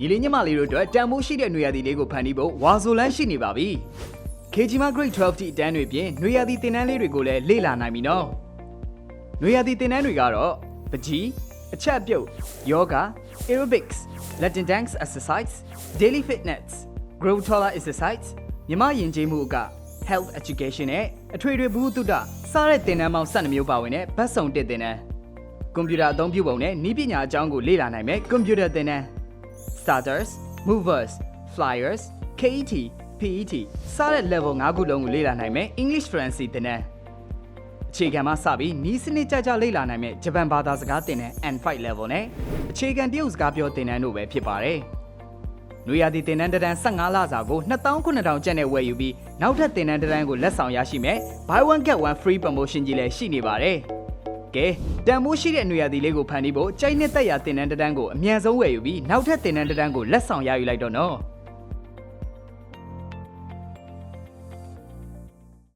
ညီလေးညီမလေးတို့အတွက်တန်ဖိုးရှိတဲ့နွေရာသီလေးကိုဖန်တီးဖို့ဝါဆိုလန်းရှိနေပါပြီ KG မှာ Grade 12တိအတန်းတွေပြင်နွေရာသီသင်တန်းလေးတွေကိုလည်းလေ့လာနိုင်ပြီနော်နွေရာသီသင်တန်းတွေကတော့ပကြီးအချက်အပြုတ်ယောဂ aerobics latin dance exercise daily fitness grow taller exercise မြမယဉ်ကျေးမှုအက health education နဲ့အထွေထွေဘုဟုတုတစားတဲ့သင်တန်းပေါင်း12မျိုးပါဝင်တဲ့ဘတ်စုံတစ်သင်တန်းကွန်ပျူတာအသုံးပြုပုံနဲ့နည်းပညာအကြောင်းကိုလေ့လာနိုင်မယ်ကွန်ပျူတာသင်တန်း starters movers flyers KET PET စတဲ့ level 5ခုလုံးကိုလေ့လာနိုင်မယ် English fluency သင်တန်းအခြေခံမှစပြီးနီးစနစ်ကြကြလေ့လာနိုင်မယ်ဂျပန်ဘာသာစကားသင်တန်း N5 level နဲ့အခြေခံတရုတ်စကားပြောသင်တန်းတို့ပဲဖြစ်ပါတယ်နွေရာသီသင်တန်းတစ်တန်း15လစာကို2900ကျပ်နဲ့ဝယ်ယူပြီးနောက်ထပ်သင်တန်းတစ်တန်းကိုလက်ဆောင်ရရှိမယ် buy one get one free promotion ကြီးလည်းရှိနေပါတယ် ကဲတန်မိုးရှိတဲ့နွေရာသီလေးကိုဖန်တီးဖို့ကြိုက်နှစ်သက်ရာသင်တန်းတစ်တန်းကိုအမြန်ဆုံးဝယ်ယူပြီးနောက်ထပ်သင်တန်းတစ်တန်းကိုလက်ဆောင်ရယူလိုက်တော့နော်